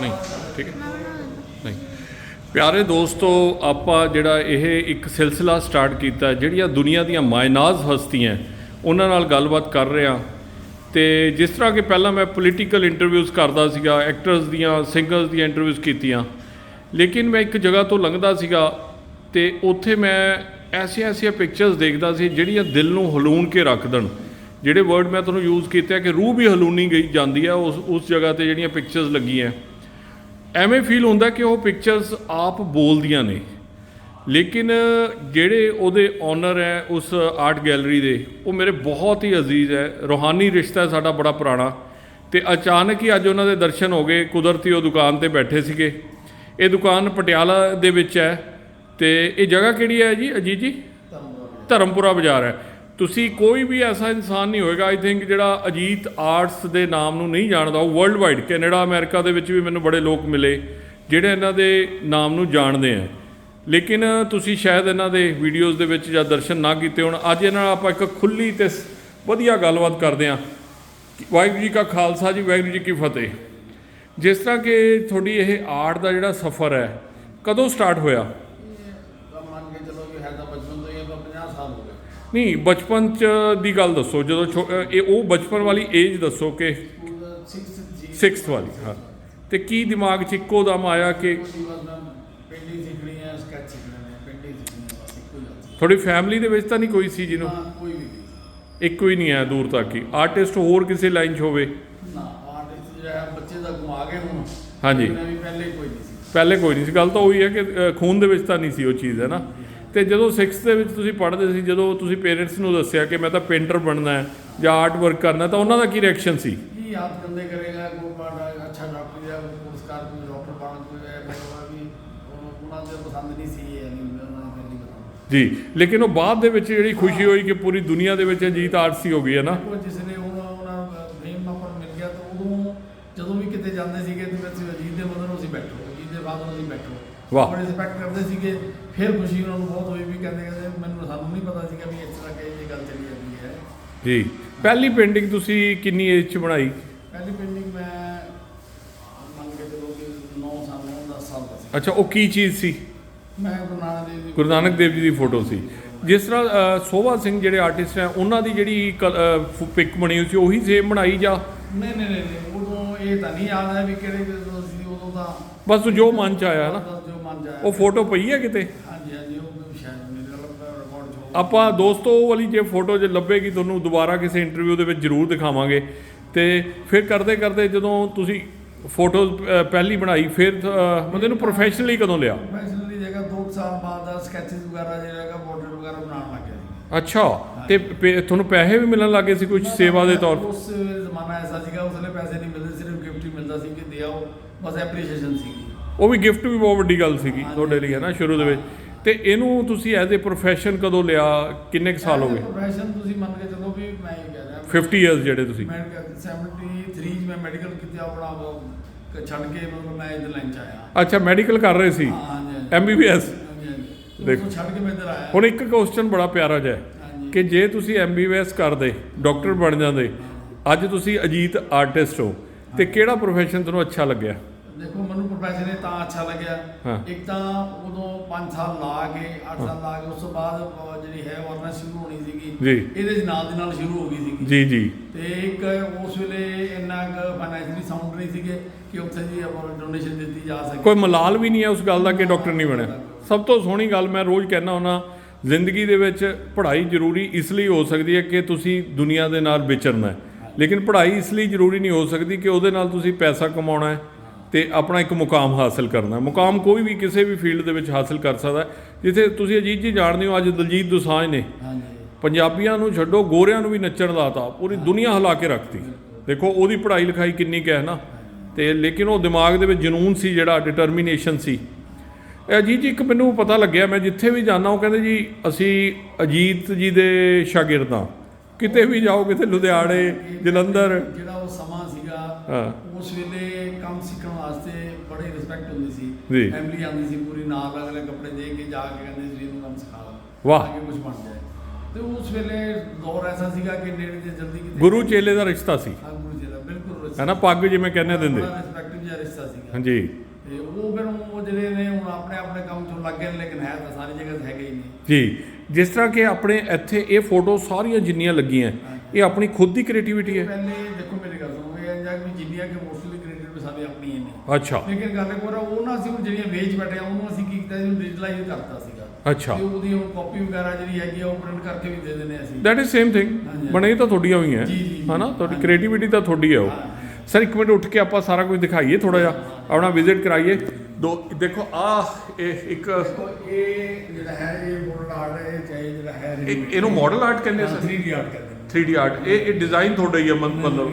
ਨਹੀਂ, ਠੀਕ ਹੈ। ਨਹੀਂ। ਪਿਆਰੇ ਦੋਸਤੋ, ਆਪਾਂ ਜਿਹੜਾ ਇਹ ਇੱਕ ਸਿਲਸਿਲਾ ਸਟਾਰਟ ਕੀਤਾ ਜਿਹੜੀਆਂ ਦੁਨੀਆ ਦੀਆਂ ਮਾਇਨਾਜ਼ ਹਸਤੀਆਂ ਉਹਨਾਂ ਨਾਲ ਗੱਲਬਾਤ ਕਰ ਰਹੇ ਹਾਂ। ਤੇ ਜਿਸ ਤਰ੍ਹਾਂ ਕਿ ਪਹਿਲਾਂ ਮੈਂ ਪੋਲੀਟੀਕਲ ਇੰਟਰਵਿਊਜ਼ ਕਰਦਾ ਸੀਗਾ ਐਕਟਰਸ ਦੀਆਂ ਸਿੰਗਰਸ ਦੀਆਂ ਇੰਟਰਵਿਊਜ਼ ਕੀਤੀਆਂ। ਲੇਕਿਨ ਮੈਂ ਇੱਕ ਜਗ੍ਹਾ ਤੋਂ ਲੰਘਦਾ ਸੀਗਾ ਤੇ ਉੱਥੇ ਮੈਂ ਐਸੀਆਂ ਐਸੀਆਂ ਪਿਕਚਰਸ ਦੇਖਦਾ ਸੀ ਜਿਹੜੀਆਂ ਦਿਲ ਨੂੰ ਹਲੂਣ ਕੇ ਰੱਖ ਦੇਣ। ਜਿਹੜੇ ਵਰਡ ਮੈਂ ਤੁਹਾਨੂੰ ਯੂਜ਼ ਕੀਤੇ ਆ ਕਿ ਰੂਹ ਵੀ ਹਲੂਣੀ ਗਈ ਜਾਂਦੀ ਆ, ਉਸ ਉਸ ਜਗ੍ਹਾ ਤੇ ਜਿਹੜੀਆਂ ਪਿਕਚਰਸ ਲੱਗੀਆਂ। ਐਵੇਂ ਫੀਲ ਹੁੰਦਾ ਕਿ ਉਹ ਪਿਕਚਰਸ ਆਪ ਬੋਲਦੀਆਂ ਨੇ। ਲੇਕਿਨ ਜਿਹੜੇ ਉਹਦੇ ਓਨਰ ਹੈ, ਉਸ ਆਰਟ ਗੈਲਰੀ ਦੇ, ਉਹ ਮੇਰੇ ਬਹੁਤ ਹੀ ਅਜ਼ੀਜ਼ ਹੈ। ਰੋਹਾਨੀ ਰਿਸ਼ਤਾ ਹੈ ਸਾਡਾ ਬੜਾ ਪੁਰਾਣਾ। ਤੇ ਅਚਾਨਕ ਹੀ ਅੱਜ ਉਹਨਾਂ ਦੇ ਦਰਸ਼ਨ ਹੋ ਗਏ। ਕੁਦਰਤੀ ਉਹ ਦੁਕਾਨ ਤੇ ਬੈਠੇ ਸੀਗੇ। ਇਹ ਦੁਕਾਨ ਪਟਿਆਲਾ ਦੇ ਵਿੱਚ ਹੈ। ਤੇ ਇਹ ਜਗ੍ਹਾ ਕਿਹੜੀ ਹੈ ਜੀ, ਅਜੀਤ ਜੀ? ਧਰਮਪੁਰਾ ਬਾਜ਼ਾਰ ਹੈ। ਤੁਸੀਂ ਕੋਈ ਵੀ ਐਸਾ ਇਨਸਾਨ ਨਹੀਂ ਹੋਏਗਾ ਆਈ ਥਿੰਕ ਜਿਹੜਾ ਅਜੀਤ ਆਰਟਸ ਦੇ ਨਾਮ ਨੂੰ ਨਹੀਂ ਜਾਣਦਾ, ਉਹ ਵਰਲਡ ਵਾਈਡ ਕੈਨੇਡਾ, ਅਮਰੀਕਾ ਦੇ ਵਿੱਚ ਵੀ ਮੈਨੂੰ ਬੜੇ ਲੋਕ ਮਿਲੇ, ਜਿਹੜੇ ਇਹਨਾਂ ਦੇ ਨਾਮ ਨੂੰ ਜਾਣਦੇ ਆ। ਲੇਕਿਨ ਤੁਸੀਂ ਸ਼ਾਇਦ ਇਹਨਾਂ ਦੇ ਵੀਡੀਓਜ਼ ਦੇ ਵਿੱਚ ਜਾਂ ਦਰਸ਼ਨ ਨਾ ਕੀਤੇ ਹੋਣ। ਅੱਜ ਇਹਨਾਂ ਨਾਲ ਆਪਾਂ ਇੱਕ ਖੁੱਲੀ ਤੇ ਵਧੀਆ ਗੱਲਬਾਤ ਕਰਦੇ ਹਾਂ। ਵਾਹਿਗੁਰੂ ਜੀ ਕਾ ਖਾਲਸਾ ਜੀ, ਵਾਹਿਗੁਰੂ ਜੀ ਕੀ ਫਤਿਹ। ਜਿਸ ਤਰ੍ਹਾਂ ਕਿ ਤੁਹਾਡੀ ਇਹ ਆਰਟ ਦਾ ਜਿਹੜਾ ਸਫ਼ਰ ਹੈ, ਕਦੋਂ ਸਟਾਰਟ ਹੋਇਆ ਤਾਂ ਮੰਨ ਕੇ ਚਲੋ ਵੀ ਹੈ ਤਾਂ ਬਚਪਨ ਤੋਂ ਹੀ ਆਪਾਂ 50 ਸਾਲ ਹੋ ਗਏ ਨਹੀਂ ਬਚਪਨ ਚ ਦੀ ਗੱਲ ਦੱਸੋ ਜਦੋਂ ਛੋ- ਅ, ਇਹ ਉਹ ਬਚਪਨ ਵਾਲੀ ਏਜ ਦੱਸੋ ਕਿ 6th ਜੀ 6th ਵਾਲੀ ਹਾਂ। ਤੇ ਕੀ ਦਿਮਾਗ 'ਚ ਇੱਕੋ ਦਮ ਆਇਆ ਕਿ ਕੋਈ ਬਸ ਮੈਂ ਪੇਂਟਿੰਗ ਸਿੱਖਣੀ ਹੈ ਸਕੈਚ ਸਿੱਖਣੇ ਨੇ ਪੇਂਟਿੰਗ ਸਿੱਖਣੀ ਹੈ ਬਸ ਇੱਕੋ ਹੀ ਗੱਲ ਸੀ ਤੁਹਾਡੀ ਫੈਮਿਲੀ ਦੇ ਵਿੱਚ ਤਾਂ ਨਹੀਂ ਕੋਈ ਸੀ ਜਿਹਨੂੰ? ਨਾ ਕੋਈ ਵੀ ਨਹੀਂ। ਇੱਕੋ ਹੀ ਨਹੀਂ ਆਇਆ ਦੂਰ ਤੱਕ ਹੀ। ਆਰਟਿਸਟ ਹੋਰ ਕਿਸੇ ਲਾਈਨ 'ਚ ਹੋਵੇ? ਨਾ ਆਰਟਿਸਟ ਜਿਹੜਾ ਹੈ ਬੱਚੇ ਦਾ ਗੁਆ ਗਏ ਹੁਣ। ਹਾਂਜੀ। ਇਹਨਾਂ ਵੀ ਪਹਿਲੇ ਕੋਈ ਨਹੀਂ ਸੀ। ਪਹਿਲੇ ਕੋਈ ਨਹੀਂ ਸੀ। ਗੱਲ ਤਾਂ ਉਹੀ ਹੈ ਕਿ ਅ, ਖੂਨ ਦੇ ਵਿੱਚ ਤਾਂ ਨਹੀਂ ਸੀ ਉਹ ਚੀਜ਼ ਹੈ ਨਾ? ਤੇ ਜਦੋਂ 6th ਦੇ ਵਿੱਚ ਤੁਸੀਂ ਪੜ੍ਹਦੇ ਸੀ ਜਦੋਂ ਤੁਸੀਂ ਪੇਰੈਂਟਸ ਨੂੰ ਦੱਸਿਆ ਕਿ ਮੈਂ ਤਾਂ ਪੇਂਟਰ ਬਣਨਾ ਹੈ ਜਾਂ ਆਰਟ ਵਰਕ ਕਰਨਾ ਤਾਂ ਉਹਨਾਂ ਦਾ ਕੀ ਰਿਐਕਸ਼ਨ ਸੀ? ਕੀ ਯਾਦ ਕੰਦੇ ਕਰੇਗਾ ਕੋਈ ਬੜਾ ਅੱਛਾ ਡਾਕਟਰ ਜਾਂ ਪੁਰਸਕਾਰ ਕੋਈ ਡਾਕਟਰ ਬਣ ਕੋਈ ਹੈ ਵੀ ਉਹ- ਉਹਨਾਂ ਦੇ ਪਸੰਦ ਨਹੀਂ ਸੀ ਇਹ ਨੇ ਜੀ ਲੇਕਿਨ ਉਹ ਬਾਅਦ ਦੇ ਵਿੱਚ ਜਿਹੜੀ ਖੁਸ਼ੀ ਹੋਈ ਕਿ ਪੂਰੀ ਦੁਨੀਆ ਦੇ ਵਿੱਚ ਅਜੀਤ ਆਰਟਸੀ ਹੋ ਗਈ ਹੈ ਨਾ? ਜਿਸ ਨੇ ਉਹਨਾਂ ਉਹਨਾਂ ਫੇਮ ਆਪਾਂ ਨੂੰ ਮਿਲ ਗਿਆ ਤਾਂ ਉਦੋਂ ਜਦੋਂ ਵੀ ਕਿਤੇ ਜਾਂਦੇ ਸੀਗੇ ਤੇ ਵੈਸੇ ਅਜੀਤ ਦੇ ਮਦਰ ਅਸੀਂ ਬੈਠੋ ਅਜੀਤ ਦੇ ਫਾਦਰ ਅਸੀਂ ਬੈਠੋ। ਵਾਹ। ਬੜੇ ਰਿਸਪੈਕਟ ਕਰਦੇ ਸੀਗੇ। ਫਿਰ ਖੁਸ਼ੀ ਉਹਨਾਂ ਨੂੰ ਬਹੁਤ ਹੋਈ ਵੀ ਕਹਿੰਦੇ ਕਹਿੰਦੇ ਮੈਨੂੰ ਸਾਨੂੰ ਨਹੀਂ ਪਤਾ ਸੀਗਾ ਵੀ ਇਸ ਤਰ੍ਹਾਂ ਕਿ ਇਹ ਗੱਲ ਚੱਲੀ ਜਾਂਦੀ ਹੈ। ਜੀ। ਪਹਿਲੀ ਪੇਂਟਿੰਗ ਤੁਸੀਂ ਕਿੰਨੀ ਏਜ 'ਚ ਬਣਾਈ? ਪਹਿਲੀ ਪੇਂਟਿੰਗ ਮੈਂ ਮੰਨ ਕੇ ਚਲੋ ਕਿ 9 ਸਾਲ 9 10 ਸਾਲ ਦਾ ਸੀ। ਅੱਛਾ ਉਹ ਕੀ ਚੀਜ਼ ਸੀ? ਮੈਂ ਗੁਰੂ ਨਾਨਕ ਦੇਵ ਜੀ ਗੁਰੂ ਨਾਨਕ ਦੇਵ ਜੀ ਦੀ ਫੋਟੋ ਸੀ। ਜਿਸ ਤਰ੍ਹਾਂ ਸੋਭਾ ਸਿੰਘ ਜਿਹੜੇ ਆਰਟਿਸਟ ਹੈ ਉਹਨਾਂ ਦੀ ਜਿਹੜੀ ਪਿਕ ਬਣੀ ਹੋਈ ਸੀ ਉਹੀ ਸੇਮ ਬਣਾਈ ਜਾਂ? ਨਹੀਂ ਨਹੀਂ ਨਹੀਂ ਉਦੋਂ ਇਹ ਤਾਂ ਨਹੀਂ ਯਾਦ ਹੈ ਵੀ ਕਿਹੜੇ ਜਦੋਂ ਸੀ ਉਦੋਂ ਤਾਂ ਬਸ ਜੋ ਮਨ 'ਚ ਆਇਆ ਨਾ। ਜੋ ਮਨ ਉਹ ਫੋਟੋ ਪਈ ਹੈ ਕਿਤੇ ਹਾਂਜੀ ਹਾਂਜੀ ਉਹ ਸ਼ਾਇਦ ਮੇਰੇ ਨਾਲ ਰਿਕਾਰਡ ਚ ਹੋਊ। ਆਪਾਂ ਦੋਸਤੋ ਉਹ ਵਾਲੀ ਜੇ ਫੋਟੋ ਜੇ ਲੱਭੇਗੀ ਤੁਹਾਨੂੰ ਦੁਬਾਰਾ ਕਿਸੇ ਇੰਟਰਵਿਊ ਦੇ ਵਿੱਚ ਜ਼ਰੂਰ ਦਿਖਾਵਾਂਗੇ। ਤੇ ਫਿਰ ਕਰਦੇ ਕਰਦੇ ਜਦੋਂ ਤੁਸੀਂ ਫੋਟੋ ਪਹਿਲੀ ਬਣਾਈ ਫਿਰ ਮਤਲਬ ਇਹਨੂੰ ਪ੍ਰੋਫੈਸ਼ਨਲੀ ਕਦੋਂ ਲਿਆ? ਪ੍ਰੋਫੈਸ਼ਨਲੀ ਜਗ੍ਹਾ 2 ਸਾਲ ਬਾਅਦ ਸਕੈਚਸ ਵਗੈਰਾ ਜਿਹੜਾ ਬਾਰਡਰ ਵਗੈਰਾ ਬਣਾਉਣ ਲੱਗ ਗਿਆ। ਸੀ ਅੱਛਾ ਤੇ ਤੁਹਾਨੂੰ ਪੈਸੇ ਵੀ ਮਿਲਣ ਲੱਗੇ ਸੀ ਕੁਝ ਸੇਵਾ ਦੇ ਤੌਰ? ਉਸ ਜ਼ਮਾਨਾ ਐਸਾ ਸੀਗਾ ਉਸ ਵੇਲੇ ਪੈਸੇ ਨਹੀਂ ਮਿਲਦੇ ਸਿਰਫ ਗਿਫਟ ਹੀ ਮਿਲਦਾ ਸੀ ਕਿ ਦਿਆਓ ਬਸ ਐਪਰੀਸ਼ੀਏਸ਼ਨ ਸੀਗੀ। ਉਹ ਵੀ ਗਿਫਟ ਵੀ ਬਹੁਤ ਵੱਡੀ ਗੱਲ ਸੀਗੀ। ਤੁਹਾਡੇ ਲਈ ਹੈ ਨਾ ਸ਼ੁਰੂ ਦੇ ਵਿੱਚ। ਤੇ ਇਹਨੂੰ ਤੁਸੀਂ ਐਜ਼ ਅ ਪ੍ਰੋਫੈਸ਼ਨ ਕਦੋਂ ਲਿਆ? ਕਿੰਨੇ ਕੁ ਸਾਲ ਹੋ ਗਏ? ਪ੍ਰੋਫੈਸ਼ਨ ਤੁਸੀਂ ਮੰਨ ਕੇ ਚੱਲੋ ਵੀ ਮੈਂ ਇਹ ਕਹਿ ਰਿਹਾ। 50 ਇਅਰਸ ਜਿਹੜੇ ਤੁਸੀਂ। ਮੈਂ 73 ਚ ਮੈਂ ਮੈਡੀਕਲ ਕੀਤਾ ਆਪਣਾ ਛੱਡ ਕੇ ਮਤਲਬ ਮੈਂ ਇਹਦੇ ਲਾਈਨ ਚ ਆਇਆ। ਅੱਛਾ ਮੈਡੀਕਲ ਕਰ ਰਹੇ ਸੀ। ਐਮਬੀਬੀਐਸ। ਦੇਖੋ। ਛੱਡ ਕੇ ਮੈਂ ਇੱਧਰ ਆਇਆ। ਹੁਣ ਇੱਕ ਕੁਐਸਚਨ ਬੜਾ ਪਿਆਰਾ ਜਿਹਾ। ਕਿ ਜੇ ਤੁਸੀਂ ਐਮਬੀਬੀਐਸ ਕਰਦੇ ਡਾਕਟਰ ਬਣ ਜਾਂਦੇ ਅੱਜ ਤੁਸੀਂ ਅਜੀਤ ਆਰਟਿਸਟ ਹੋ ਤੇ ਕਿਹੜਾ ਪ੍ਰੋਫੈਸ਼ਨ ਤੁਹਾਨੂੰ ਅੱਛਾ ਲੱਗਿਆ? ਦੇਖੋ ਮੈਨੂੰ ਪ੍ਰੋਫੈਸ਼ਨ ਇਹ ਤਾਂ ਅੱਛਾ ਲੱਗਿਆ। ਇੱਕ ਤਾਂ ਉਦੋਂ 5 ਸਾਲ ਲਾ ਕੇ 8 ਸਾਲ ਲਾ ਕੇ ਉਸ ਤੋਂ ਬਾਅਦ ਜਿਹੜੀ ਹੈ ਵਰਨਾ ਸ਼ੁਰੂ ਹੋਣੀ ਸੀਗੀ। ਇਹਦੇ ਨਾਲ ਦੀ ਨਾਲ ਸ਼ੁਰੂ ਹੋ ਗਈ ਸੀਗੀ। ਜੀ ਜੀ। ਤੇ ਇੱਕ ਉਸ ਵੇਲੇ ਇੰਨਾ ਕੁ ਫਾਈਨੈਂਸ਼ਲੀ ਸਾਊਂਡ ਨਹੀਂ ਸੀਗੇ ਕਿ ਉੱਥੇ ਜੀ ਆਪਾਂ ਡੋਨੇਸ਼ਨ ਦਿੱਤੀ ਜਾ ਸਕੇ। ਕੋਈ ਮਲਾਲ ਵੀ ਨਹੀਂ ਹੈ ਉਸ ਗੱਲ ਦਾ ਕਿ ਡਾਕਟਰ ਨਹੀਂ ਬਣਿਆ। ਸਭ ਤੋਂ ਸੋਹਣੀ ਗੱਲ ਮੈਂ ਰੋਜ਼ ਕਹਿਣਾ ਹੁੰਦਾ ਜ਼ਿੰਦਗੀ ਦੇ ਵਿੱਚ ਪੜ੍ਹਾਈ ਜ਼ਰੂਰੀ ਇਸ ਲਈ ਹੋ ਸਕਦੀ ਹੈ ਕਿ ਤੁਸੀਂ ਦੁਨੀਆ ਦੇ ਨਾਲ ਵਿਚਰਨਾ ਹੈ। ਲੇਕਿਨ ਪੜ੍ਹਾਈ ਇਸ ਲਈ ਜ਼ਰੂਰੀ ਨਹੀਂ ਹੋ ਸਕਦੀ ਕਿ ਉਹਦੇ ਨਾਲ ਤੁਸੀਂ ਪੈਸਾ ਕਮਾਉਣਾ ਹੈ। ਤੇ ਆਪਣਾ ਇੱਕ ਮੁਕਾਮ ਹਾਸਲ ਕਰਨਾ। ਮੁਕਾਮ ਕੋਈ ਵੀ ਕਿਸੇ ਵੀ ਫੀਲਡ ਦੇ ਵਿੱਚ ਹਾਸਲ ਕਰ ਸਕਦਾ ਜਿੱਥੇ ਤੁਸੀਂ ਅਜੀਤ ਜੀ ਜਾਣਦੇ ਹੋ ਅੱਜ ਦਲਜੀਤ ਦੋਸਾਂਝ ਨੇ ਹਾਂਜੀ। ਪੰਜਾਬੀਆਂ ਨੂੰ ਛੱਡੋ ਗੋਰਿਆਂ ਨੂੰ ਵੀ ਨੱਚਣ ਲਾਤਾ ਪੂਰੀ ਦੁਨੀਆ ਹਿਲਾ ਕੇ ਰੱਖਤੀ। ਦੇਖੋ ਉਹਦੀ ਪੜ੍ਹਾਈ ਲਿਖਾਈ ਕਿੰਨੀ ਕੁ ਹੈ ਨਾ। ਤੇ ਲੇਕਿਨ ਉਹ ਦਿਮਾਗ ਦੇ ਵਿੱਚ ਜਨੂਨ ਸੀ ਜਿਹੜਾ ਡਿਟਰਮੀਨੇਸ਼ਨ ਸੀ। ਅਜੀਤ ਜੀ ਇੱਕ ਮੈਨੂੰ ਪਤਾ ਲੱਗਿਆ ਮੈਂ ਜਿੱਥੇ ਵੀ ਜਾਣਾ ਉਹ ਕਹਿੰਦੇ ਜੀ ਅਸੀਂ ਅਜੀਤ ਜੀ ਦੇ ਸ਼ਾਗਿਰਦ ਕਿਤੇ ਵੀ ਜਾਓ ਕਿਤੇ ਲੁਧਿਆਣੇ ਜਲੰਧਰ। ਜਿਹੜਾ ਉਹ ਸਮਾਂ ਸੀਗਾ ਉਸ ਵੇਲੇ ਕੰਮ ਸਿੱਖਣ ਵਾਸਤੇ ਬੜੀ ਰਿਸਪੈਕਟ ਹੁੰਦੀ ਸੀ ਜੀ। ਫੈਮਿਲੀ ਆਉਂਦੀ ਸੀ ਪੂਰੀ ਨਾਲ ਅਗਲੇ ਕੱਪੜੇ ਦੇ ਕੇ ਜਾ ਕੇ ਕਹਿੰਦੇ ਸੀ ਇਹਨੂੰ ਕੰਮ ਸਿਖਾ ਲਓ ਵਾਹ। ਤਾਂ ਕਿ ਕੁਝ ਬਣ ਜਾਏ। ਤੇ ਉਸ ਵੇਲੇ ਦੌਰ ਐਸਾ ਸੀਗਾ ਕਿ ਨੇੜੇ ਤੇ ਜਲਦੀ ਕਿਤੇ ਗੁਰੂ ਚੇਲੇ ਦਾ ਰਿਸ਼ਤਾ ਸੀ। ਹਾਂ, ਗੁਰੂ ਜੀ ਦਾ ਬਿਲਕੁਲ ਹੈ ਨਾ ਪੱਗ ਜਿਵੇਂ ਕਹਿੰਦੇ ਦਿੰਦੇ। ਰਿਸਪੈਕਟ ਜਿਹਾ ਰਿਸ਼ਤਾ ਸੀਗਾ। ਹਾਂਜੀ। ਤੇ ਉਹ ਫਿਰ ਉਹ ਜਿਹੜੇ ਨੇ ਹੁਣ ਆਪਣੇ ਆਪਣੇ ਕੰਮ ਤੋਂ ਲੱਗੇ ਨੇ ਲੇਕਿਨ ਹੈ ਤਾਂ ਸਾਰੀ ਜਗ੍ਹਾ ਹੈਗੇ ਹੀ ਨੇ। ਜੀ। ਜਿਸ ਤਰ੍ਹਾਂ ਕਿ ਆਪਣੇ ਇੱਥੇ ਇਹ ਫੋਟੋ ਸਾਰੀਆਂ ਜਿੰਨੀਆਂ ਲੱਗੀਆਂ ਇਹ ਆਪਣੀ ਖੁਦ ਦੀ ਕ੍ਰੀਏਟੀਵਿਟੀ ਹੈ। ਪਹਿਲੇ ਦੇਖੋ ਮੇਰੀ ਗੱਲ ਸੁਣੋ ਇਹ ਜਾਂ ਵੀ ਜਿੰਨੀਆਂ ਕਿ ਮੋਸਟਲੀ ਕ੍ਰੈਡਿਟ ਵੀ ਸਾਡੇ ਆਪਣੀਆਂ ਨੇ ਅੱਛਾ। ਲੇਕਿਨ ਗੱਲ ਇੱਕ ਵਾਰ ਉਹ ਨਾ ਅਸੀਂ ਹੁਣ ਜਿਹੜੀਆਂ ਵੇਚ ਬੈਠੇ ਆ ਉਹਨੂੰ ਅਸੀਂ ਕੀ ਕੀਤਾ ਜੀ ਡਿਜੀਟਲਾਈਜ਼ ਕਰਤਾ ਸੀਗਾ। ਅੱਛਾ। ਤੇ ਉਹਦੀ ਹੁਣ ਕਾਪੀ ਵਗੈਰਾ ਜਿਹੜੀ ਹੈਗੀ ਆ ਉਹ ਪ੍ਰਿੰਟ ਕਰਕੇ ਵੀ ਦੇ ਦਿੰਦੇ ਅਸੀਂ। That is same thing. ਬਣੇ ਤਾਂ ਤੁਹਾਡੀਆਂ ਹੋਈਆਂ। ਹਨਾ? ਤੁਹਾਡੀ। ਕ੍ਰੀਏਟੀਵਿਟੀ ਤਾਂ ਤੁਹਾਡੀ ਹੈ ਉਹ। ਸਰ ਇੱਕ ਮਿੰਟ ਉੱਠ ਕੇ ਆਪਾਂ ਸਾਰਾ ਕੁਝ ਦਿਖਾਈਏ ਥੋੜਾ ਜਿਹਾ। ਆਪਣਾ ਵਿਜ਼ਿਟ ਕਰਾਈਏ। ਦੋ ਦੇਖੋ ਆ ਇਹ ਇੱਕ ਇਹ ਜਿਹੜਾ ਹੈ ਇਹ ਮੋਡਲ ਆਰਟ ਹੈ ਇਹ ਚਾਹੇ ਜਿਹੜਾ ਹੈ ਇਹ- ਇਹਨੂੰ ਮਾਡਲ ਆਰਟ ਕਹਿੰਦੇ ਸਰ 3D ਆਰਟ ਕਹਿੰਦੇ ਨੇ। 3D ਆਰਟ ਇਹ ਇਹ ਡਿਜ਼ਾਈਨ ਤੁਹਾਡਾ ਹੀ ਹੈ ਮਤ- ਮਤਲਬ?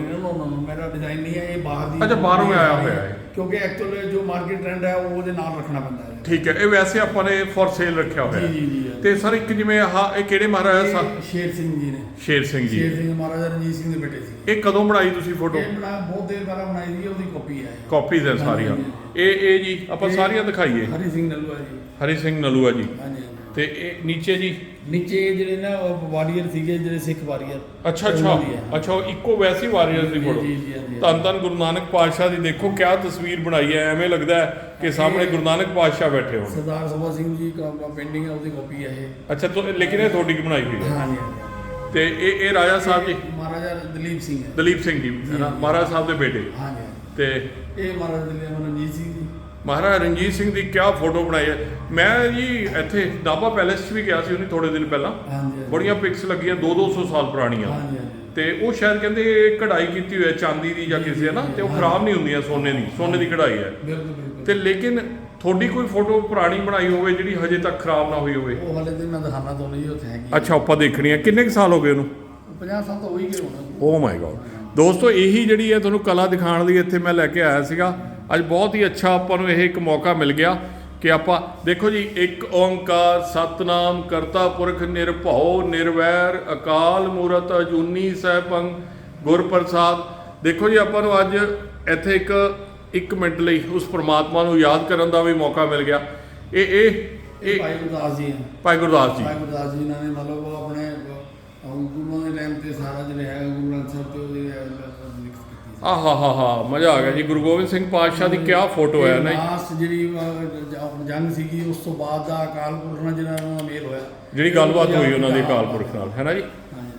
ਮੇਰਾ ਡਿਜ਼ਾਈਨ ਨਹੀਂ ਹੈ ਇਹ ਬਾਹਰ ਦੀ ਅੱਛਾ, ਬਾਹਰੋਂ ਆਇਆ ਹੋਇਆ ਹੈ। ਕਿਉਂਕਿ ਐਕਚੁਅਲੀ ਜੋ ਮਾਰਕੀਟ ਟ੍ਰੈਂਡ ਹੈ ਉਹ ਉਹਦੇ ਨਾਲ ਰੱਖਣਾ ਪੈਂਦਾ ਹੈ। ਠੀਕ ਹੈ ਇਹ ਵੈਸੇ ਆਪਾਂ ਨੇ ਫॉर ਸੇਲ ਰੱਖਿਆ ਹੋਇਆ ਜੀ ਹੈ ਜੀ ਜੀ। ਤੇ ਸਰ ਇੱਕ ਜਿਵੇਂ ਆਹ ਇਹ ਕਿਹੜੇ ਮਹਾਰਾਜਾ ਸਾਹਿਬ ਇਹ ਸ਼ੇਰ ਸਿੰਘ ਜੀ ਨੇ। ਸ਼ੇਰ ਸਿੰਘ ਜੀ। ਸ਼ੇਰ ਸਿੰਘ ਮਹਾਰਾਜਾ ਰਣਜੀਤ ਸਿੰਘ ਦੇ ਬੇਟੇ ਸੀ। ਇਹ ਕਦੋਂ ਬਣਾਈ ਤੁਸੀਂ ਫੋਟੋ ਇਹ ਬਣਾ ਬਹੁਤ ਦੇਰ ਪਹਿਲਾਂ ਬਣਾਈ ਸੀ ਉਹਦੀ ਕਾਪੀ ਹੈ। ਕਾਪੀਜ਼ ਹੈ ਸਾਰੀਆਂ। ਇਹ ਇਹ ਜੀ ਆਪਾਂ ਇਹ ਸਾਰੀਆਂ ਦਿਖਾਈਏ। ਹਰੀ ਸਿੰਘ ਨਲੂਆ ਜੀ। ਹਰੀ ਸਿੰਘ ਨਲੂਆ ਜੀ। ਹਾਂਜੀ ਹਾਂਜੀ। ਤੇ ਇਹ ਨੀਚੇ ਜੀ? ਨੀਚੇ ਜਿਹੜੇ ਨਾ ਉਹ ਵਾਰੀਅਰ ਸੀਗੇ ਜਿਹੜੇ ਸਿੱਖ ਵਾਰੀਅਰ। ਅੱਛਾ ਅੱਛਾ। ਅੱਛਾ ਉਹ ਇੱਕੋ ਵੈਸੀ ਵਾਰੀਅਰਸ ਦੀ ਫੋਟੋ ਜੀ, ਜੀ। ਧੰਨ ਧੰਨ ਗੁਰੂ ਨਾਨਕ ਪਾਤਸ਼ਾਹ ਦੀ ਦੇਖੋ ਕਿਆ ਤਸਵੀਰ ਬਣਾਈ ਹੈ। ਐਵੇਂ ਲੱਗਦਾ ਹੈ ਕਿ ਸਾਹਮਣੇ ਗੁਰੂ ਨਾਨਕ ਪਾਤਸ਼ਾਹ ਬੈਠੇ ਹੋਣ। ਸਰਦਾਰ ਸਭਾ ਸਿੰਘ ਜੀ ਦਾ ਪੇਂਟਿੰਗ ਹੈ ਉਹਦੀ ਕਾਪੀ ਹੈ ਇਹ। ਅੱਛਾ ਤੋਂ ਲੇਕਿਨ ਇਹ ਤੁਹਾਡੀ ਬਣਾਈ ਹੋਈ ਹੈ। ਹਾਂਜੀ ਹਾਂਜੀ ਤੇ ਇਹ ਇਹ ਰਾਜਾ ਸਾਹਿਬ ਜੀ? ਮਹਾਰਾਜਾ ਦਲੀਪ ਸਿੰਘ ਹੈ। ਦਲੀਪ ਸਿੰਘ ਜੀ ਹੈ ਨਾ ਮਹਾਰਾਜ ਸਾਹਿਬ ਦੇ ਬੇਟੇ। ਹਾਂਜੀ ਤੇ ਇਹ ਮਹਾਰਾਜਾ ਦਲੀਪ ਸਿੰਘ ਜੀ। ਮਹਾਰਾਜ ਰਣਜੀਤ ਸਿੰਘ ਦੀ ਕਿਆ ਫੋਟੋ ਬਣਾਈ ਹੈ। ਮੈਂ ਜੀ ਇੱਥੇ ਨਾਭਾ ਪੈਲੇਸ 'ਚ ਵੀ ਗਿਆ ਸੀ ਉਹਨੇ ਥੋੜੇ ਦਿਨ ਪਹਿਲਾਂ। ਬੜੀਆਂ ਪਿਕਸ ਲੱਗੀਆਂ 2-200 ਸਾਲ ਪੁਰਾਣੀਆਂ। ਤੇ ਉਹ ਸ਼ਾਇਦ ਕਹਿੰਦੇ ਕਢਾਈ ਕੀਤੀ ਹੋਈ ਹੈ ਚਾਂਦੀ ਦੀ ਜਾਂ ਕਿਸੇ ਹੈ ਨਾ? ਤੇ ਉਹ ਖਰਾਬ ਨਹੀਂ ਹੁੰਦੀਆਂ ਸੋਨੇ ਦੀ। ਸੋਨੇ ਦੀ ਕਢਾਈ ਹੈ। ਤੇ ਲੇਕਿਨ ਤੁਹਾਡੀ ਕੋਈ ਫੋਟੋ ਪੁਰਾਣੀ ਬਣਾਈ ਹੋਵੇ ਜਿਹੜੀ ਹਜੇ ਤੱਕ ਖਰਾਬ ਨਾ ਹੋਈ ਹੋਵੇ? ਉਹ ਹਲੇ ਤੇ ਮੈਂ ਦਿਖਾਣਾ ਤੋਂ ਨਹੀਂ ਉੱਥੇ ਹੈਗੀ ਅੱਛਾ ਆਪਾਂ ਦੇਖਣੀ ਹੈ। ਕਿੰਨੇ ਸਾਲ ਹੋ ਗਏ ਉਹਨੂੰ? ਉਹ 50 ਸਾਲ ਤਾਂ ਹੋ ਹੀ ਗਏ ਹੋਣਾ। ਓ ਮਾਈ ਗॉड ਦੋਸਤੋ ਇਹੀ ਜਿਹੜੀ ਹੈ ਤੁਹਾਨੂੰ ਕਲਾ ਦਿਖਾਉਣ ਲਈ ਇੱਥੇ ਮੈਂ ਲੈ ਕੇ ਆਇਆ ਸੀਗਾ। ਅੱਜ ਬਹੁਤ ਹੀ ਅੱਛਾ ਆਪਾਂ ਨੂੰ ਇਹ ਇੱਕ ਮੌਕਾ ਮਿਲ ਗਿਆ ਕਿ ਆਪਾਂ ਦੇਖੋ ਜੀ ਇੱਕ ਓੰਕਾਰ ਸਤਨਾਮ ਕਰਤਾ ਪੁਰਖ ਨਿਰਭਉ ਨਿਰਵੈਰ ਅਕਾਲ ਮੂਰਤ ਅਜੂਨੀ ਸੈਭੰ ਗੁਰ ਪ੍ਰਸਾਦ ਦੇਖੋ ਜੀ ਆਪਾਂ ਨੂੰ ਅੱਜ ਇੱਥੇ ਇੱਕ ਇੱਕ ਮਿੰਟ ਲਈ ਉਸ ਪ੍ਰਮਾਤਮਾ ਨੂੰ ਯਾਦ ਕਰਨ ਦਾ ਵੀ ਮੌਕਾ ਮਿਲ ਗਿਆ। ਇਹ ਇਹ ਇਹ ਭਾਈ ਗੁਰਦਾਸ ਜੀ ਭਾਈ ਗੁਰਦਾਸ ਜੀ। ਭਾਈ ਗੁਰਦਾਸ ਜੀ ਨੇ ਮਤਲਬ ਆਪਣੇ ਗੁਰੂਆਂ ਦੇ ਟਾਈਮ ਤੇ ਸਾਰਾ ਜਿਹੜਾ ਹੈ ਗੁਰੂ ਗ੍ਰੰਥ ਸਾਹਿਬ ਤੇ ਆਹਾ ਹਾ ਹਾ ਮਜ਼ਾ ਆ ਗਿਆ ਜੀ। ਗੁਰੂ ਗੋਬਿੰਦ ਸਿੰਘ ਪਾਤਸ਼ਾਹ ਦੀ ਕਿਆ ਫੋਟੋ ਹੈ ਨਾ। ਲਾਸਟ ਜਿਹੜੀ ਜੰਗ ਸੀਗੀ ਉਸ ਤੋਂ ਬਾਅਦ ਦਾ ਅਕਾਲ ਪੁਰਖ ਨਾਲ ਜਿਹੜਾ ਉਹਨਾਂ ਦਾ ਮੇਲ ਹੋਇਆ। ਜਿਹੜੀ ਗੱਲਬਾਤ ਹੋਈ ਉਹਨਾਂ ਦੇ ਅਕਾਲ ਪੁਰਖ ਨਾਲ ਹੈ ਨਾ ਜੀ।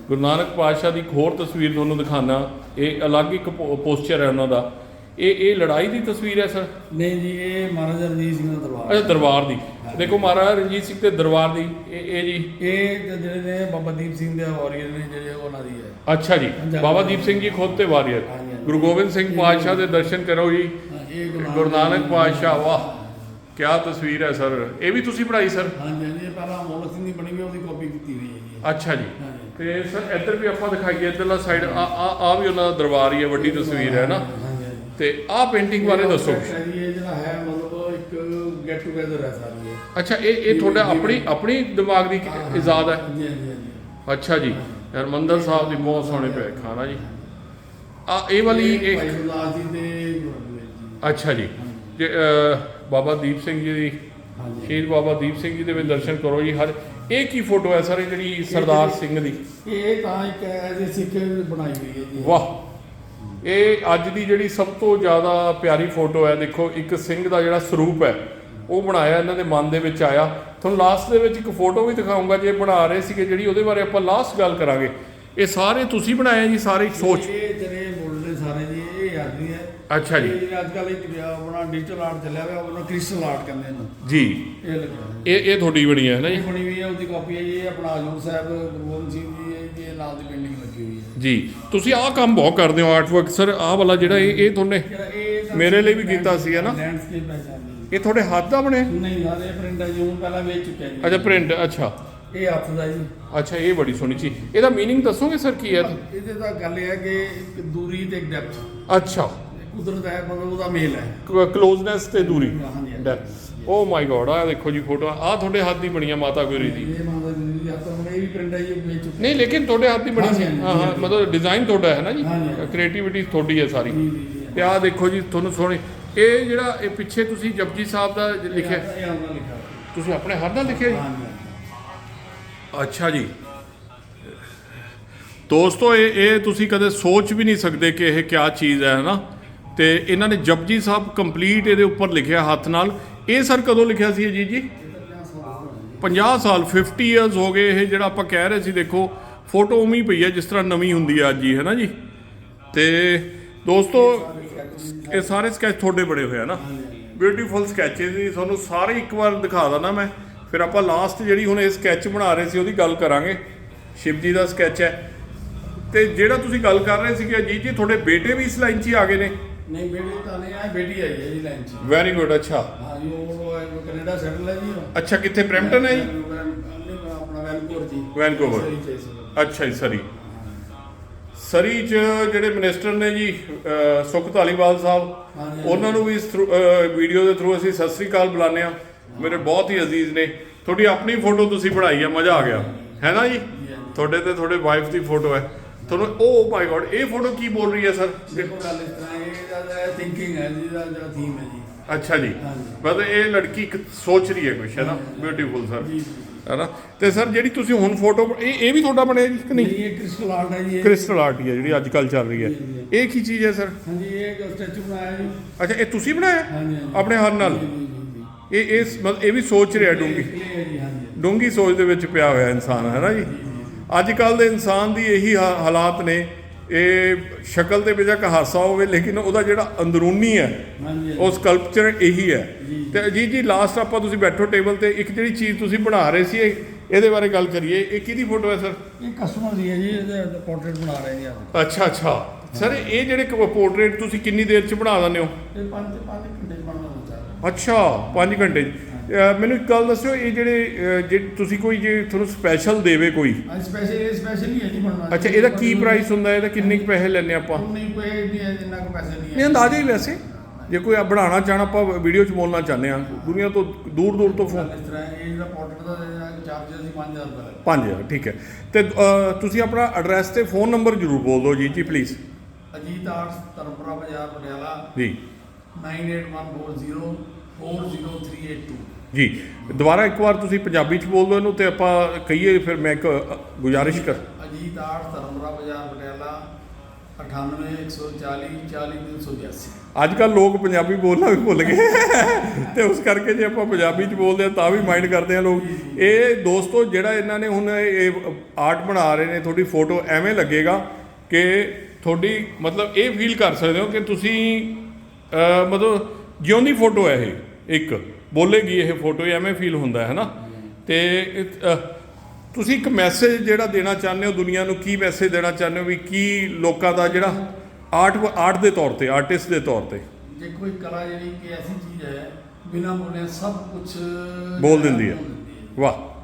ਗੁਰੂ ਨਾਨਕ ਪਾਤਸ਼ਾਹ ਦੀ ਹੋਰ ਤਸਵੀਰ ਤੁਹਾਨੂੰ ਦਿਖਾਣਾ ਇਹ ਅਲੱਗ ਇੱਕ ਪੋਸਚਰ ਹੈ ਉਹਨਾਂ ਦਾ। ਇਹ ਇਹ ਲੜਾਈ ਦੀ ਤਸਵੀਰ ਹੈ ਸਰ? ਨਹੀਂ ਜੀ ਇਹ ਮਹਾਰਾਜਾ ਰਣਜੀਤ ਸਿੰਘ ਦਾ ਦਰਬਾਰ। ਅੱਛਾ ਦਰਬਾਰ ਦੀ। ਦੇਖੋ ਮਹਾਰਾਜਾ ਰਣਜੀਤ ਸਿੰਘ ਤੇ ਦਰਬਾਰ ਦੀ ਇਹ ਇਹ ਜੀ? ਇਹ ਜਿਹੜੇ ਨੇ ਬਾਬਾ ਦੀਪ ਸਿੰਘ ਦੇ ਵਾਰੀਅਰ ਨੇ ਜਿਹੜੇ ਉਹਨਾਂ ਦੀ ਹੈ। ਅੱਛਾ ਜੀ। ਬਾਬਾ ਦੀਪ ਸਿੰਘ ਜੀ ਖੁਦ ਤੇ ਵਾਰੀਅਰ। ਗੁਰੂ ਗੋਬਿੰਦ ਸਿੰਘ ਪਾਤਸ਼ਾਹ ਦੇ ਦਰਸ਼ਨ ਕਰੋ ਜੀ। ਗੁਰੂ ਨਾਨਕ ਪਾਤਸ਼ਾਹ ਵਾਹ। ਕਿਆ ਤਸਵੀਰ ਹੈ ਸਰ। ਇਹ ਵੀ ਤੁਸੀਂ ਪੜਾਈ ਸਰ? ਹਾਂਜੀ ਹਾਂਜੀ ਇਹ ਪਹਿਲਾਂ ਮੋਲਕ ਸਿੰਘ ਦੀ ਬਣੀ ਹੋਈ ਉਹਦੀ ਕਾਪੀ ਕੀਤੀ ਹੋਈ ਹੈ ਜੀ। ਅੱਛਾ ਜੀ। ਤੇ ਸਰ ਇੱਧਰ ਵੀ ਆਪਾਂ ਦਿਖਾਈਏ ਇੱਧਰਲਾ ਸਾਈਡ ਆ ਆ ਆ ਵੀ ਉਹਨਾਂ ਦਾ ਦਰਬਾਰ ਹੀ ਹੈ ਵੱਡੀ ਤਸਵੀਰ ਹੈ ਨਾ। ਤੇ ਆਹ ਪੇਂਟਿੰਗ ਬਾਰੇ ਦੱਸੋ। ਇਹ ਇਹ ਜਿਹੜਾ ਹੈ ਮਤਲਬ ਇੱਕ ਗੈਟ ਟੂਗੇਦਰ ਹੈ ਸਾਰੀ ਇਹ। ਅੱਛਾ ਇਹ ਇਹ ਤੁਹਾਡਾ ਆਪਣੀ ਆਪਣੀ ਦਿਮਾਗ ਦੀ ਇਜਾਦ ਹੈ? ਹਾਂਜੀ ਹਾਂਜੀ ਅੱਛਾ ਜੀ। ਹਰਮੰਦਰ ਸਾਹਿਬ ਦੀ ਬਹੁਤ ਸੋਹਣੇ ਪਏ ਖਾਣਾ ਜੀ। ਆ ਇਹ ਵਾਲੀ ਇਹ ਗੁਰਦਾਸ ਜੀ ਦੇ ਅੱਛਾ ਜੀ। ਅਹ, ਬਾਬਾ ਦੀਪ ਸਿੰਘ ਜੀ ਦੀ ਸ਼ਹੀਦ ਬਾਬਾ ਦੀਪ ਸਿੰਘ ਜੀ ਦੇ ਵੀ ਦਰਸ਼ਨ ਕਰੋ ਜੀ। ਹਰ ਇਹ ਕੀ ਫੋਟੋ ਹੈ ਸਰ ਜਿਹੜੀ ਸਰਦਾਰ ਸਿੰਘ ਦੀ? ਇਹ ਤਾਂ ਇੱਕ ਐਜ਼ ਸਿੱਖ ਬਣਾਈ ਹੋਈ ਹੈ ਜੀ। ਵਾਹ। ਇਹ ਅੱਜ ਦੀ ਜਿਹੜੀ ਸਭ ਤੋਂ ਜ਼ਿਆਦਾ ਪਿਆਰੀ ਫੋਟੋ ਹੈ ਦੇਖੋ ਇੱਕ ਸਿੰਘ ਦਾ ਜਿਹੜਾ ਸਰੂਪ ਹੈ ਉਹ ਬਣਾਇਆ ਇਹਨਾਂ ਦੇ ਮਨ ਦੇ ਵਿੱਚ ਆਇਆ। ਤੁਹਾਨੂੰ ਲਾਸਟ ਦੇ ਵਿੱਚ ਇੱਕ ਫੋਟੋ ਵੀ ਦਿਖਾਉਂਗਾ ਜੇ ਬਣਾ ਰਹੇ ਸੀਗੇ ਜਿਹੜੀ ਉਹਦੇ ਬਾਰੇ ਆਪਾਂ ਲਾਸਟ ਗੱਲ ਕਰਾਂਗੇ। ਇਹ ਸਾਰੇ ਤੁਸੀਂ ਬਣਾਏ ਜੀ ਸਾਰੇ ਸੋਚ ਇਹ ਜਿਹੜੇ ਬੋਲਦੇ ਸਾਰੇ ਜੀ ਇਹ ਆਦਮੀ ਹੈ ਅੱਛਾ ਜੀ ਇਹ ਜਿਹੜਾ ਅੱਜ ਕੱਲ੍ਹ ਇੱਕ ਆਪਣਾ ਡਿਜੀਟਲ ਆਰਟ ਚੱਲਿਆ ਹੋਇਆ ਉਹਨੂੰ ਕ੍ਰਿਸਟਲ ਆਰਟ ਕਹਿੰਦੇ ਨੇ ਜੀ ਇਹ ਲੱਗਿਆ ਹੋਇਆ। ਇਹ ਇਹ ਤੁਹਾਡੀ ਬਣੀ ਹੈ ਨਾ ਇਹ ਜੀ ਬਣੀ ਹੋਈ ਹੈ ਉਹਦੀ ਕਾਪੀ ਹੈ ਜੀ ਇਹ ਆਪਣਾ ਹਜੂਰ ਸਾਹਿਬ ਗੁਰੂ ਗੋਬਿੰਦ ਸਿੰਘ ਜੀ ਇਹ ਜੀ ਇਹ ਨਾਲ ਦੀ ਪੇਂਟਿੰਗ ਲੱਗੀ ਹੋਈ ਹੈ ਜੀ ਤੁਸੀਂ ਆਹ ਕੰਮ ਬਹੁਤ ਕਰਦੇ ਹੋ ਆਰਟ ਵਰਕ ਸਰ ਆਹ ਵਾਲਾ ਜਿਹੜਾ ਇਹ ਇਹ ਤੁਹਾਨੇ ਜਿਹੜਾ ਇਹ ਤਾਂ ਮੇਰੇ ਲਈ ਵੀ ਕੀਤਾ ਸੀਗਾ ਨਾ? ਲੈਂਡਸਕੇਪ ਹੈ ਸਾਡੀ ਇਹ ਤੁਹਾਡੇ ਹੱਥ ਦਾ ਬਣਿਆ ਨਹੀਂ ਯਾਰ ਇਹ ਪ੍ਰਿੰਟ ਹੈ ਜੀ ਹੁਣ ਪਹਿਲਾਂ ਵੇਚ ਚੁੱਕਿਆ ਜੀ ਅੱਛਾ ਪ੍ਰਿੰਟ ਅੱਛਾ ਇਹ ਹੱਥ ਦਾ ਜੀ ਅੱਛਾ ਇਹ ਬੜੀ ਸੋਹਣੀ ਚੀਜ਼ ਇਹਦਾ मीनिंग ਦੱਸੋਗੇ ਸਰ ਕੀ ਹੈ ਇਹਦੇ ਦਾ ਗੱਲ ਇਹ ਹੈ ਕਿ ਇੱਕ ਦੂਰੀ ਤੇ ਇੱਕ ਡੈਪਥ ਅੱਛਾ ਕੁਦਰਤ ਹੈ ਮਤਲਬ ਉਹਦਾ ਮੇਲ ਹੈ। ਕਲੋਜ਼ਨੈਸ ਤੇ ਦੂਰੀ। ਓ ਮਾਈ ਗॉड ਆ ਦੇਖੋ ਜੀ ਫੋਟੋ ਆ ਤੁਹਾਡੇ ਹੱਥ ਦੀ ਬਣੀ ਆ ਮਾਤਾ ਗੁਰੀ ਦੀ। ਇਹ ਮਾਤਾ ਜੀ ਦੀ ਹੱਥ ਇਹ ਵੀ ਪ੍ਰਿੰਟ ਹੈ ਜੀ ਵੇਚ ਨਹੀਂ ਲੇਕਿਨ ਤੁਹਾਡੇ ਹੱਥ ਦੀ ਬਣੀ ਸੀ। ਹਾਂ ਹਾਂ। ਮਤਲਬ ਡਿਜ਼ਾਈਨ ਤੁਹਾਡਾ ਹੈ ਨਾ ਜੀ। ਕ੍ਰੀਏਟੀਵਿਟੀ ਤੁਹਾਡੀ ਹੈ ਸਾਰੀ। ਤੇ ਆ ਦੇਖੋ ਜੀ ਤੁਹਾਨੂੰ ਸੋਹਣੀ ਇਹ ਜਿਹੜਾ ਇਹ ਪਿੱਛੇ ਤੁਸੀਂ ਜਪਜੀ ਸਾਹਿਬ ਦਾ ਲਿਖਿਆ ਤੁਸੀਂ ਆਪਣੇ ਹੱਥ ਨਾਲ ਲਿਖਿਆ ਜੀ? ਅੱਛਾ ਜੀ। ਦੋਸਤੋ ਇਹ ਇਹ ਤੁਸੀਂ ਕਦੇ ਸੋਚ ਵੀ ਨਹੀਂ ਸਕਦੇ ਕਿ ਇਹ ਕਿਆ ਚੀਜ਼ ਹੈ ਨਾ? ਤੇ ਇਹਨਾਂ ਨੇ ਜਪਜੀ ਸਾਹਿਬ ਕੰਪਲੀਟ ਇਹਦੇ ਉੱਪਰ ਲਿਖਿਆ ਹੱਥ ਨਾਲ। ਇਹ ਸਰ ਕਦੋਂ ਲਿਖਿਆ ਸੀ ਅਜੀਤ ਜੀ? 50 ਸਾਲ 50 ਇਅਰਸ ਹੋ ਗਏ ਇਹ ਜਿਹੜਾ ਆਪਾਂ ਕਹਿ ਰਹੇ ਸੀ, ਦੇਖੋ ਫੋਟੋ ਉਵੇਂ ਪਈ ਹੈ ਜਿਸ ਤਰ੍ਹਾਂ ਨਵੀਂ ਹੁੰਦੀ ਹੈ ਅੱਜ ਹੀ, ਹੈ ਨਾ ਜੀ? ਤੇ ਦੋਸਤੋ, ਇਹ ਸਾਰੇ ਸਕੈਚ ਤੁਹਾਡੇ ਬਣੇ ਹੋਏ ਆ ਨਾ। ਬਿਊਟੀਫੁਲ ਸਕੈਚਸ ਜੀ, ਤੁਹਾਨੂੰ ਸਾਰੇ ਇੱਕ ਵਾਰ ਦਿਖਾ ਦਣਾ ਮੈਂ। ਫਿਰ ਆਪਾਂ ਲਾਸਟ ਜਿਹੜੀ ਹੁਣ ਇਹ ਸਕੈਚ ਬਣਾ ਰਹੇ ਸੀ, ਉਹਦੀ ਗੱਲ ਕਰਾਂਗੇ। ਸ਼ਿਵਜੀ ਦਾ ਸਕੈਚ ਹੈ। ਤੇ ਜਿਹੜਾ ਤੁਸੀਂ ਗੱਲ ਕਰ ਰਹੇ ਸੀ ਕਿ ਅਜੀਤ ਜੀ, ਤੁਹਾਡੇ ਬੇਟੇ ਵੀ ਇਸ ਲਾਈਨ 'ਚ ਹੀ ਆ ਗਏ ਨੇ। ਨਹੀਂ ਬੇਟੀ ਤਾਂ ਨਹੀਂ ਆਈ ਬੇਟੀ ਆਈ ਹੈ ਜੀ ਲਾਈਨ 'ਚ। ਵੈਰੀ ਗੁੱਡ ਅੱਛਾ। ਹਾਂ ਜੀ ਉਹ ਉਹ ਕੈਨੇਡਾ ਸੈਟਲ ਹੈ ਜੀ ਉਹ। ਅੱਛਾ ਕਿੱਥੇ ਬ੍ਰੈਂਪਟਨ ਹੈ ਜੀ? ਆਪਣਾ ਵੈਨਕੂਵਰ ਜੀ। ਵੈਨਕੂਵਰ। ਸਹੀ। ਅੱਛਾ ਜੀ ਸਰੀ। ਸਰੀ 'ਚ ਜਿਹੜੇ ਮਿਨਿਸਟਰ ਨੇ ਜੀ ਅਹ, ਸੁਖ ਧਾਲੀਵਾਲ ਸਾਹਿਬ ਹਾਂਜੀ। ਉਹਨਾਂ ਨੂੰ ਵੀ ਇਸ ਵੀਡੀਓ ਦੇ ਥਰੂ ਅਸੀਂ ਸਤਿ ਸ੍ਰੀ ਅਕਾਲ ਬੁਲਾਉਂਦੇ ਆ ਮੇਰੇ ਬਹੁਤ ਹੀ ਅਜ਼ੀਜ਼ ਨੇ। ਤੁਹਾਡੀ ਆਪਣੀ ਫੋਟੋ ਤੁਸੀਂ ਬਣਾਈ ਆ ਮਜ਼ਾ ਆ ਗਿਆ। ਹੈ ਨਾ ਜੀ? ਤੁਹਾਡੇ ਤੇ ਤੁਹਾਡੇ ਵਾਈਫ ਦੀ ਫੋਟੋ ਹੈ। ਤੁਹਾਨੂੰ ਓ ਮਾਈ ਗॉड ਇਹ ਫੋਟੋ ਕੀ ਬੋਲ ਰਹੀ ਹੈ ਸਰ ਦੇਖੋ ਗੱਲ ਇਸ ਤਰ੍ਹਾਂ ਥਿੰਕਿੰਗ ਹੈ ਜੀ ਦਾ ਜਿਹੜਾ ਥੀਮ ਹੈ ਜੀ। ਅੱਛਾ ਜੀ। ਮਤਲਬ ਇਹ ਲੜਕੀ ਇੱਕ ਸੋਚ ਰਹੀ ਹੈ ਕੁਛ ਹੈ ਨਾ? ਬਿਊਟੀਫੁਲ ਸਰ ਜੀ ਹੈ ਨਾ? ਤੇ ਸਰ ਜਿਹੜੀ ਤੁਸੀਂ ਹੁਣ ਫੋਟੋ ਇਹ ਇਹ ਵੀ ਤੁਹਾਡਾ ਬਣਿਆ ਜੀ ਕਿ ਨਹੀਂ? ਨਹੀਂ ਇਹ ਕ੍ਰਿਸਟਲ ਆਰਟ ਹੈ ਜੀ ਇਹ। ਕ੍ਰਿਸਟਲ ਆਰਟ ਹੀ ਹੈ ਜਿਹੜੀ ਅੱਜ ਕੱਲ ਚੱਲ ਰਹੀ ਹੈ। ਇਹ ਕੀ ਚੀਜ਼ ਹੈ ਸਰ ਹਾਂਜੀ ਇਹ ਇੱਕ ਸਟੈਚੂ ਬਣਾਇਆ ਜੀ। ਅੱਛਾ ਇਹ ਤੁਸੀਂ ਬਣਾਇਆ? ਹਾਂਜੀ ਹਾਂਜੀ। ਆਪਣੇ ਹੱਥ ਨਾਲ। ਇਹ ਇਸ ਮਤਲਬ ਇਹ ਵੀ ਸੋਚ ਰਿਹਾ ਡੂੰਗੀ Clay ਹੈ ਜੀ ਹਾਂਜੀ। ਡੂੰਗੀ ਸੋਚ ਦੇ ਵਿੱਚ ਪਿਆ ਹੋਇਆ ਇਨਸਾਨ ਹੈ ਨਾ ਜੀ? ਅੱਜ ਕੱਲ ਦੇ ਇਨਸਾਨ ਦੀ ਇਹੀ ਹਾ- ਹਾਲਾਤ ਨੇ। ਇਹ ਸ਼ਕਲ ਦੇ ਵਿੱਚ ਇੱਕ ਹਾਸਾ ਹੋਵੇ ਲੇਕਿਨ ਉਹਦਾ ਜਿਹੜਾ ਅੰਦਰੂਨੀ ਹੈ ਹਾਂਜੀ ਉਹ ਸਕਲਪਚਰ ਇਹੀ ਹੈ। ਤੇ ਜੀ ਜੀ ਲਾਸਟ ਆਪਾਂ ਤੁਸੀਂ ਬੈਠੋ ਟੇਬਲ ਤੇ ਇੱਕ ਜਿਹੜੀ ਚੀਜ਼ ਤੁਸੀਂ ਬਣਾ ਰਹੇ ਸੀ ਇਹ ਇਹਦੇ ਬਾਰੇ ਗੱਲ ਕਰੀਏ। ਇਹ ਕਿਹਦੀ ਫੋਟੋ ਹੈ ਸਰ ਇਹ ਕਸਟਮਰ ਦੀ ਹੈ ਜੀ ਇਹਦਾ ਪੋਰਟਰੇਟ ਬਣਾ ਰਹੇ ਜੀ ਆਪ। ਅੱਛਾ ਅੱਛਾ। ਸਰ ਇਹ ਜਿਹੜੇ ਪੋਰਟਰੇਟ ਤੁਸੀਂ ਕਿੰਨੀ ਦੇਰ ਚ ਬਣਾ ਦਿੰਦੇ ਹੋ? ਇਹ ਪੰਜ ਤੇ ਪੰਜ ਘੰਟੇ 'ਚ ਬਣਦਾ ਹੁੰਦਾ। ਅੱਛਾ 5 ਘੰਟੇ ਮੈਨੂੰ ਇੱਕ ਗੱਲ ਦੱਸਿਓ ਇਹ ਜਿਹੜੇ ਜੇ ਤੁਸੀਂ ਕੋਈ ਜੇ ਤੁਹਾਨੂੰ ਸਪੈਸ਼ਲ ਦੇਵੇ ਕੋਈ। ਸਪੈਸ਼ਲ ਇਹ ਸਪੈਸ਼ਲ ਹੀ ਹੈ ਜੀ ਬਣਨਾ ਅੱਛਾ ਇਹਦਾ ਕੀ ਪ੍ਰਾਈਸ ਹੁੰਦਾ? ਇਹਦਾ ਕਿੰਨੇ ਕੁ ਪੈਸੇ ਲੈਣੇ ਆਪਾਂ? ਨਹੀਂ ਕੋਈ ਜਿੰਨਾ ਕੋ ਪੈਸੇ ਨਹੀਂ ਹੈ। ਅੰਦਾਜ਼ਾ ਹੀ ਵੈਸੇ। ਜੇ ਕੋਈ ਆ ਬਣਾਉਣਾ ਚਾਹਣਾ ਆਪਾਂ ਵੀਡੀਓ 'ਚ ਬੋਲਣਾ ਚਾਹੁੰਦੇ ਆ ਦੁਨੀਆ ਤੋਂ ਦੂਰ ਦੂਰ ਤੋਂ ਫੋਨ ਇਸ ਤਰ੍ਹਾਂ ਇਹ ਜਿਹੜਾ ਪੋਰਟਰੇਟ ਦਾ ਚਾਰਜ ਅਸੀਂ 5000 ਰੁਪਏ ਲੱਗਦਾ 5000 ਠੀਕ ਹੈ। ਤੇ ਤੁਸੀਂ ਆਪਣਾ ਐਡਰੈਸ ਤੇ ਫੋਨ ਨੰਬਰ ਜ਼ਰੂਰ ਬੋਲ ਦਿਓ ਜੀ ਜੀ ਪਲੀਜ਼ ਅਜੀਤ ਆਰਟਸ ਧਰਮਪੁਰਾ ਬਾਜ਼ਾਰ ਪਟਿਆਲਾ। ਜੀ। 9814040382 ਜੀ ਦੁਬਾਰਾ ਇੱਕ ਵਾਰ ਤੁਸੀਂ ਪੰਜਾਬੀ 'ਚ ਬੋਲ ਦਿਓ ਇਹਨੂੰ ਤੇ ਆਪਾਂ ਕਹੀਏ ਫਿਰ ਮੈਂ ਇੱਕ ਗੁਜ਼ਾਰਿਸ਼ ਕਰ ਅਜੀਤ ਆਰਟਸ ਧਰਮਪੁਰਾ ਬਾਜ਼ਾਰ ਪਟਿਆਲਾ 98140 40382 ਅੱਜ ਕੱਲ ਲੋਕ ਪੰਜਾਬੀ ਬੋਲਣਾ ਵੀ ਭੁੱਲ ਗਏ। ਤੇ ਉਸ ਕਰਕੇ ਜੇ ਆਪਾਂ ਪੰਜਾਬੀ ਚ ਬੋਲਦੇ ਆ ਤਾਂ ਵੀ ਮਾਈਂਡ ਕਰਦੇ ਆ ਲੋਕ। ਇਹ ਦੋਸਤੋ ਜਿਹੜਾ ਇਹਨਾਂ ਨੇ ਹੁਣ ਇਹ ਆਰਟ ਬਣਾ ਰਹੇ ਨੇ ਤੁਹਾਡੀ ਫੋਟੋ ਐਵੇਂ ਲੱਗੇਗਾ ਕਿ ਤੁਹਾਡੀ ਮਤਲਬ ਇਹ ਫੀਲ ਕਰ ਸਕਦੇ ਹੋ ਕਿ ਤੁਸੀਂ ਮਤਲਬ ਜਿਉਂਦੀ ਫੋਟੋ ਹੈ ਇਹ ਇੱਕ। ਬੋਲੇਗੀ ਇਹ ਫੋਟੋ ਐਵੇਂ ਫੀਲ ਹੁੰਦਾ ਹੈ ਨਾ? ਤੇ ਇਹ, ਤੁਸੀਂ ਇੱਕ ਮੈਸੇਜ ਜਿਹੜਾ ਦੇਣਾ ਚਾਹੁੰਦੇ ਹੋ ਦੁਨੀਆ ਨੂੰ ਕੀ ਮੈਸੇਜ ਦੇਣਾ ਚਾਹੁੰਦੇ ਹੋ ਵੀ ਕੀ ਲੋਕਾਂ ਦਾ ਜਿਹੜਾ ਆਰਟ ਆਰਟ ਦੇ ਤੌਰ ਤੇ ਆਰਟਿਸਟ ਦੇ ਤੌਰ ਤੇ? ਜੇ ਕੋਈ ਕਲਾ ਜਿਹੜੀ ਕਿ ਐਸੀ ਚੀਜ਼ ਹੈ ਬਿਨਾ ਬੋਲੇ ਸਭ ਕੁਝ ਬੋਲ ਦਿੰਦੀ ਹੈ। ਵਾਹ।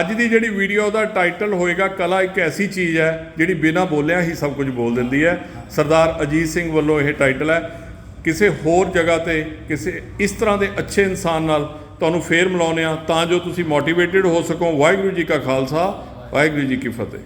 ਅੱਜ ਦੀ ਜਿਹੜੀ ਵੀਡੀਓ ਦਾ ਟਾਈਟਲ ਹੋਏਗਾ ਕਲਾ ਇੱਕ ਐਸੀ ਚੀਜ਼ ਹੈ ਜਿਹੜੀ ਬਿਨਾਂ ਬੋਲਿਆ ਹੀ ਸਭ ਕੁਝ ਬੋਲ ਦਿੰਦੀ ਹੈ। ਸਰਦਾਰ ਅਜੀਤ ਸਿੰਘ ਵੱਲੋਂ ਇਹ ਟਾਈਟਲ ਹੈ। ਕਿਸੇ ਹੋਰ ਜਗ੍ਹਾ ਤੇ ਕਿਸੇ ਇਸ ਤਰ੍ਹਾਂ ਦੇ ਅੱਛੇ ਇਨਸਾਨ ਨਾਲ ਤੁਹਾਨੂੰ ਫੇਰ ਮਿਲਾਉਂਦੇ ਆ ਤਾਂ ਜੋ ਤੁਸੀਂ ਮੋਟੀਵੇਟਿਡ ਹੋ ਸਕੋ। ਵਾਹਿਗੁਰੂ ਜੀ ਕਾ ਖਾਲਸਾ, ਵਾਹਿਗੁਰੂ ਜੀ ਕੀ ਫਤਿਹ।